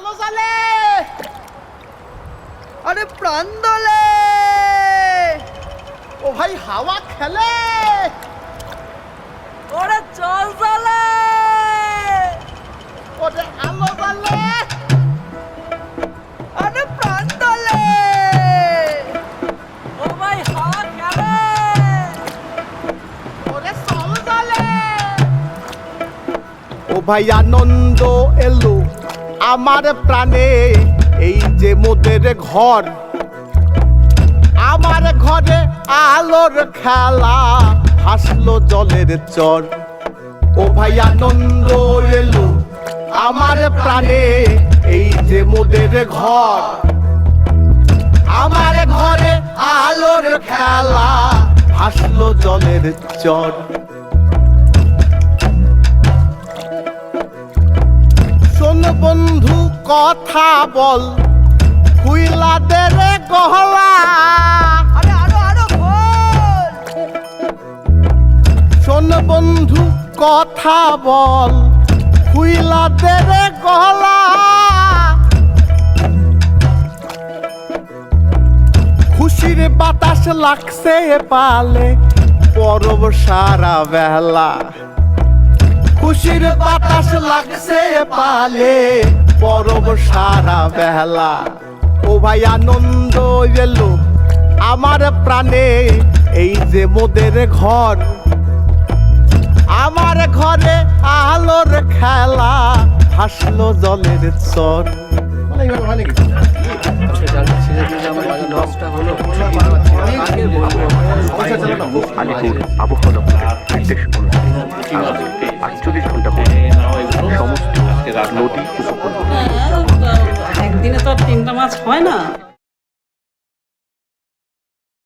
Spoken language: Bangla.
আলো জ্বালে আরে প্রাণ দোলে! ও ভাই, হাওয়া খেলে! ওরে চল চলে ওরে আলো জ্বালে দোলে! ও ভাই জ্বালে ও ভাই, আনন্দ এলো। আমার প্রাণে, এই যে মোদের ঘর। আমার ঘরে আলোর খেলা, হাসলো জলের চর। ও ভাই আনন্দ এলো আমার প্রাণে, এই যে মোদের ঘর। আমার ঘরে আলোর খেলা, হাসলো জলের চর। কথা বল। গহলা। আরে আরও আরও খোল শোন বন্ধু কথা বল। হুইলাদের গহলা। খুশির বাতাস লাগছে পালে পরব সারা বেলা। খুশির বাতাস লাগছে পালে পরব সারা বেলা। ও ভাই আনন্দ এলো আমার প্রাণে এই যে মোদের ঘর। আমার ঘরে আলোর খেলা হাসলো জলের চর। আলিপুর আবহাওয়া দপ্তরের নির্দেশ অনুযায়ী আগামী আটচল্লিশ ঘণ্টা পরে সমস্ত নদী উপকূল। তো আর তিনটা মাছ হয় না।